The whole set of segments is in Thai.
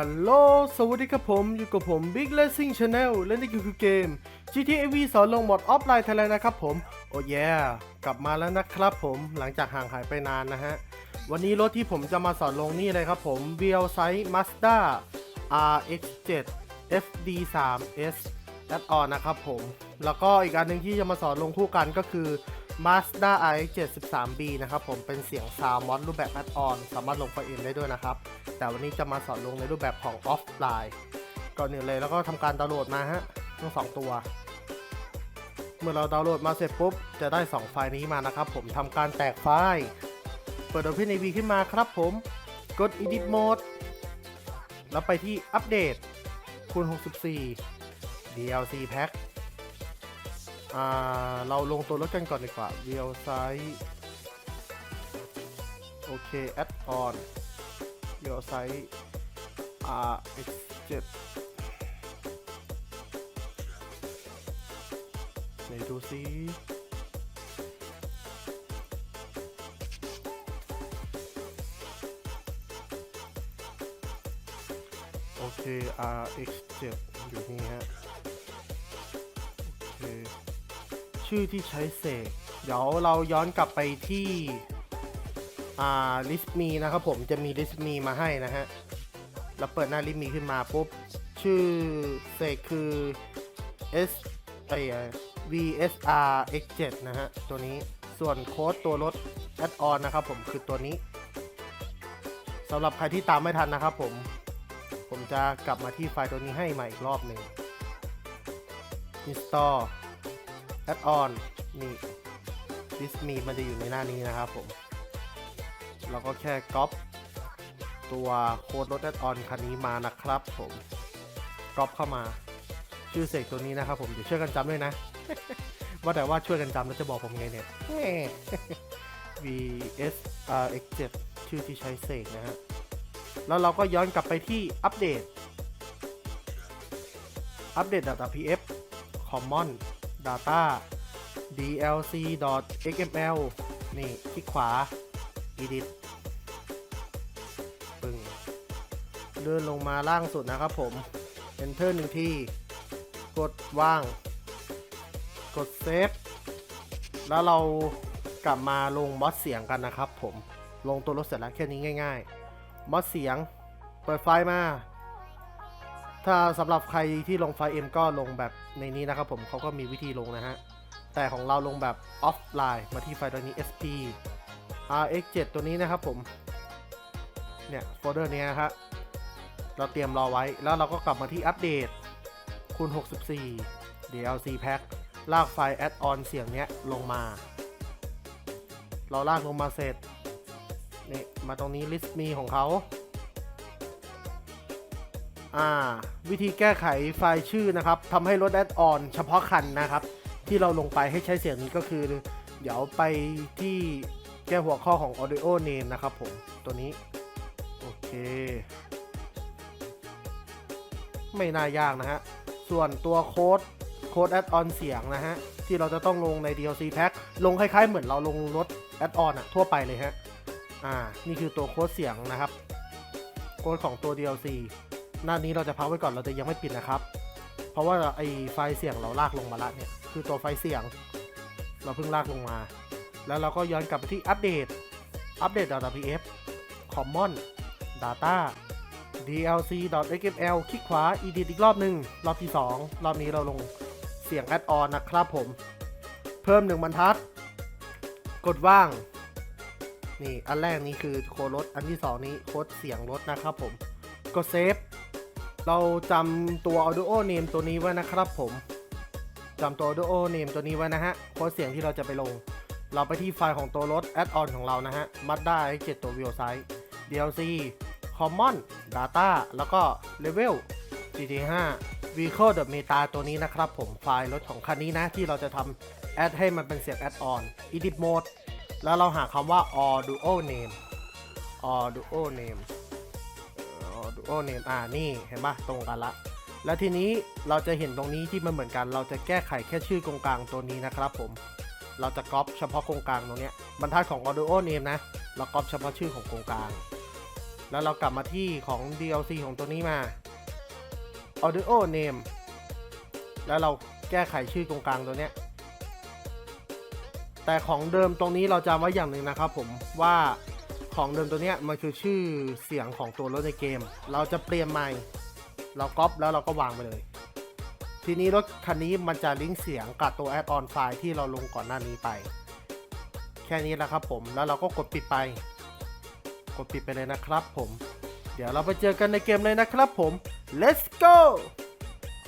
ฮัลโหล สวัสดีครับผม อยู่กับผม Big Racing Channel และนี่คือเกม GTA V สอนลงหมดออฟไลน์ไทยแลนด์นะครับผม โอ้ยกลับมาแล้วนะครับผมหลังจากห่างหายไปนานนะฮะ วันนี้รถที่ผมจะมาสอนลงนี่เลยครับผม v l s i z e Mazda RX7 FD3S Add on นะครับผม แล้วก็อีกอันหนึ่งที่จะมาสอนลงคู่กันก็คือ Mazda RX7 13B นะครับผมเป็นเสียงซาวมอดรูปแบบ Add on สามารถลงไฟล์เอ็นได้ด้วยนะครับ แต่วันนี้จะมาสอนลงในรูปแบบของออฟไลน์ก่อนอื่นเลยแล้วก็ทำการดาวน์โหลดมาฮะทั้งสองตัว เมื่อเราดาวน์โหลดมาเสร็จปุ๊บ จะได้ 2 ไฟล์นี้มานะครับผมทำการแตกไฟล์ เปิด OpenAV ขึ้นมาครับผม กด Edit Mode แล้วไปที่อัปเดตคูณ 64 DLC Pack อ่าเราลงตัวรถกันก่อนดีกว่า Wheel Size โอเค Add on เดี๋ยวไซส์ RX7 ไหนดูซิโอเค RX7 อยู่นี่ฮะ ชื่อที่ใช้เสกเดี๋ยวเราย้อนกลับไปที่อ่าลิสต์มีนะครับผมจะมีลิสต์มีมาให้นะฮะเราเปิดหน้าลิสต์มีขึ้นมาปุ๊บ ชื่อเสกคือ S ไอ VSR X7 นะฮะ ตัวนี้ส่วนโค้ดตัวรถ add on นะครับผมคือตัวนี้สำหรับใครที่ตามไม่ทันนะครับผม ผมจะกลับมาที่ไฟล์ตัวนี้ให้ใหม่อีกรอบหนึ่ง install add on นี่ list me มันจะอยู่ในหน้านี้นะครับผม เราก็แค่ก๊อปตัวโค้ดรถแอดออนคันนี้มานะครับผมก๊อปเข้ามาชื่อเสกตัวนี้นะครับผมเดี๋ยวช่วยกันจำด้วยนะ ว่าแต่ว่าช่วยกันจำแล้วจะบอกผมไงเนี่ย VS RX7 ชื่อที่ใช้เสกนะฮะ แล้วเราก็ย้อนกลับไปที่อัปเดต อัปเดต .pf common data dlc.xml นี่คลิกขวา edit ปึ้งเลื่อนลงมาล่างสุดนะครับผม enter หนึ่งทีกดว่าง กดเซฟแล้วเรากลับมาลงมอดเสียงกันนะครับผม ลงตัวรถเสร็จแล้วแค่นี้ง่าย ๆ มอดเสียง เปิดไฟล์มา ถ้าสำหรับใครที่ลงไฟล์ M ก็ลงแบบในนี้นะครับผมเขาก็มีวิธีลงนะฮะ แต่ของเราลงแบบออฟไลน์มาที่ไฟล์ตัวนี้ SP RX7 ตัวนี้นะครับผม เนี่ยโฟลเดอร์นี้นะครับเราเตรียมรอไว้แล้วเราก็กลับมาที่อัปเดตคูณ 64 DLC Pack ลากไฟล์ Add-on เสียงเนี้ยลงมา เราลากลงมาเสร็จนี่มาตรงนี้ list me ของเขา อ่าวิธีแก้ไขไฟล์ชื่อนะครับทำให้ลด Add-on เฉพาะคันนะครับ ที่เราลงไปให้ใช้เสียงนี้ก็คือ เดี๋ยวไปที่แก้หัวข้อของ audio name นะครับผมตัวนี้ โอเค ไม่น่ายากนะฮะ ส่วนตัวโค้ดโค้ด add on เสียงนะฮะ ที่เราจะต้องลงใน DLC pack ลงคล้ายๆ เหมือนเราลงรถ add on อะทั่วไปเลยฮะ อ่า นี่คือตัวโค้ดเสียงนะครับ โค้ดของตัว DLC หน้านี้เราจะพักไว้ก่อนเราจะยังไม่ปิดนะครับ เพราะว่าไอไฟล์เสียงเราลากลงมาละเนี่ยคือตัวไฟล์เสียง เราเพิ่งลากลงมา แล้วเราก็ย้อนกลับไปที่อัปเดตอัปเดต .pf common data dlc.xml คลิกขวา edit อีกรอบหนึ่งรอบที่ 2 รอบนี้เราลงเสียง add on นะครับผม เพิ่มหนึ่งบรรทัด กดว่าง นี่ อันแรกนี้คือโค้ดอันที่ 2 นี้โค้ดเสียงรถนะครับผม กดเซฟ เราจำตัว audio name ตัวนี้ไว้นะครับผมจำตัว audio name ตัวนี้ไว้นะฮะโค้ดเสียงที่เราจะไปลง เราไปที่ไฟล์ของตัวรถ add on ของเรานะฮะ Mazda X7 ตัว Wheel Size DLC Common Data แล้วก็ Level GT5 Vehicle the Meta ตัวนี้นะครับผมไฟล์รถของคันนี้นะ ที่เราจะทำแอดให้มันเป็นเสียง add on edit mode แล้วเราหาคำว่า audio name audio name audio name อ่านี่เห็นปะตรงกันละ แล้วทีนี้เราจะเห็นตรงนี้ที่มันเหมือนกัน เราจะแก้ไขแค่ชื่อกงกลางตัวนี้นะครับผม เราจะก๊อปเฉพาะโครงกลางตรงนี้บรรทัดของ audio name นะ เราก๊อปเฉพาะชื่อของโครงกลาง แล้วเรากลับมาที่ของ DLC ของตัวนี้มา Audio Name แล้วเราแก้ไขชื่อตรงกลางตัวนี้แต่ของเดิมตรงนี้เราจำไว้อย่างหนึ่งนะครับผมว่า ของเดิมตัวเนี้ยมันคือชื่อเสียงของตัวรถในเกม เราจะเปลี่ยนใหม่ เราก๊อปแล้วเราก็วางไปเลย ทีนี้รถคันนี้มันจะลิงก์เสียงกับตัวแอดออนไฟล์ที่เราลงก่อนหน้านี้ไป แค่นี้แหละครับผมแล้วเราก็กดปิดไป กดปิดไปเลยนะครับผม เดี๋ยวเราไปเจอกันในเกมเลยนะครับผม let's go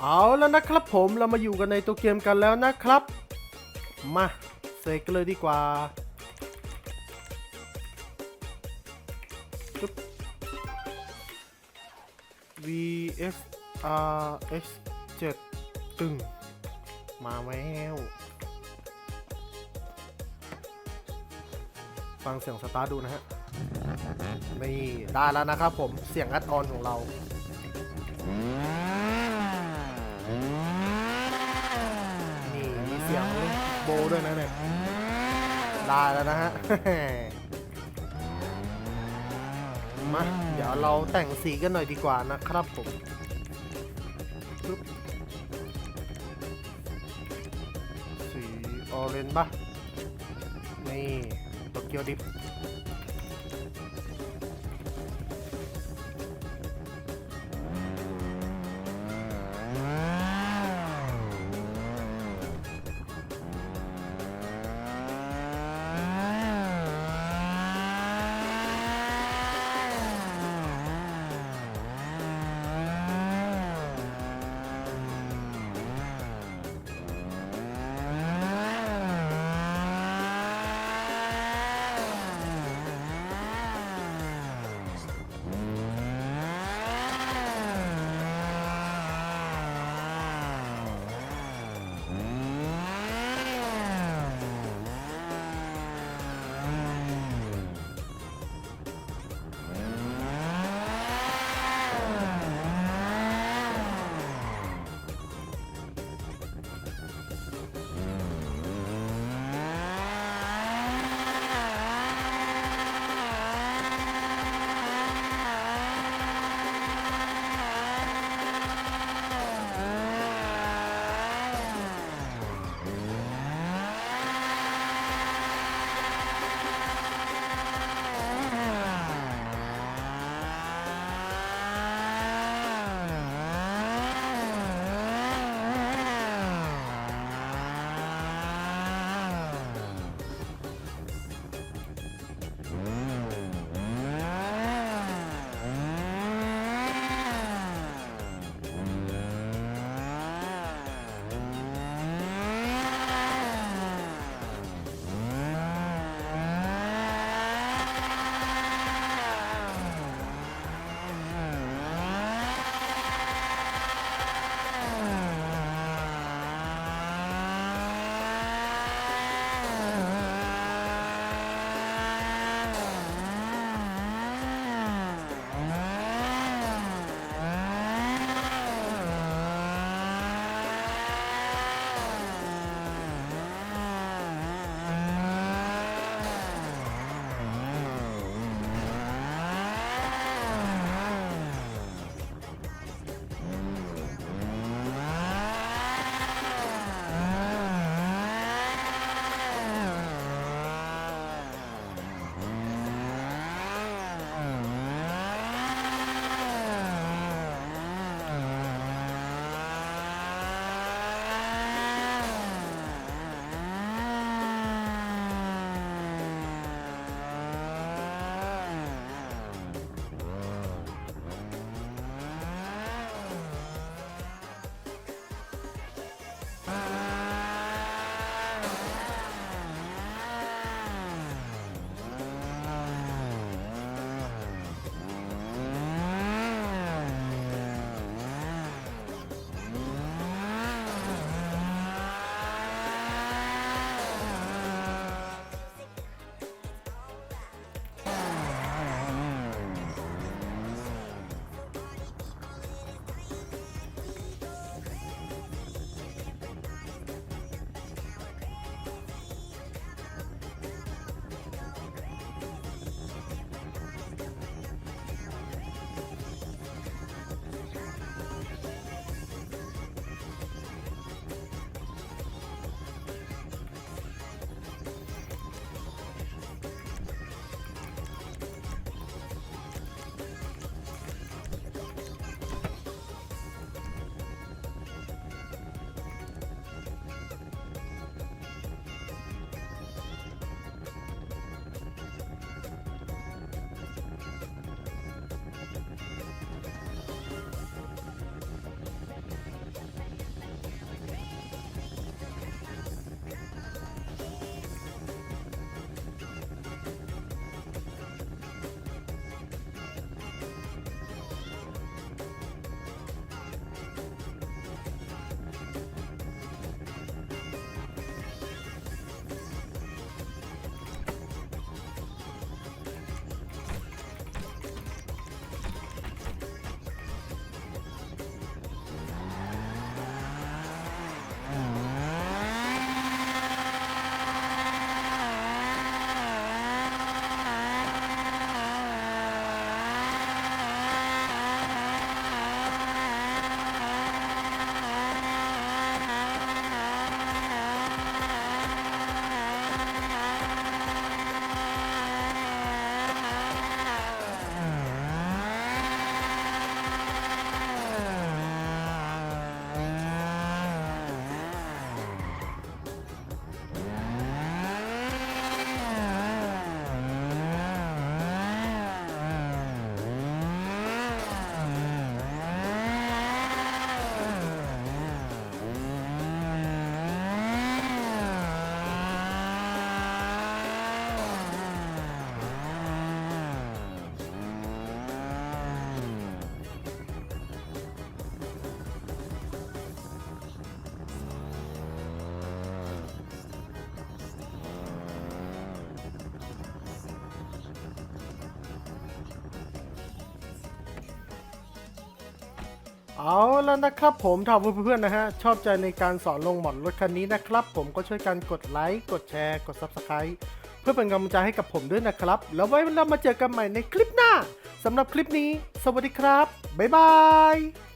เอาแล้วนะครับผมเรามาอยู่กันในตัวเกมกันแล้วนะครับ มาเซกกันเลยดีกว่า vs r x 7 ตึง มาแล้วฟังเสียงสตาร์ดูนะฮะ นี่ได้แล้วนะครับผมเสียงอัดออนของเรา นี่มีเสียงโบด้วยนะเนี่ยได้แล้วนะฮะ มาเดี๋ยวเราแต่งสีกันหน่อยดีกว่านะครับผมปึ๊บสีออเรนจ์ปะนี่โตเกียวดิฟ เอาแล้วนะครับผมถ้าเพื่อนๆนะฮะ ชอบใจในการสอนลงหมอนรถคันนี้นะครับ ผมก็ช่วยกันกดไลค์ กดแชร์ กด Subscribe เพื่อเป็นกำลังใจให้กับผมด้วยนะครับ แล้วไว้เรามาเจอกันใหม่ในคลิปหน้าสำหรับคลิปนี้ สวัสดีครับ บ๊ายบาย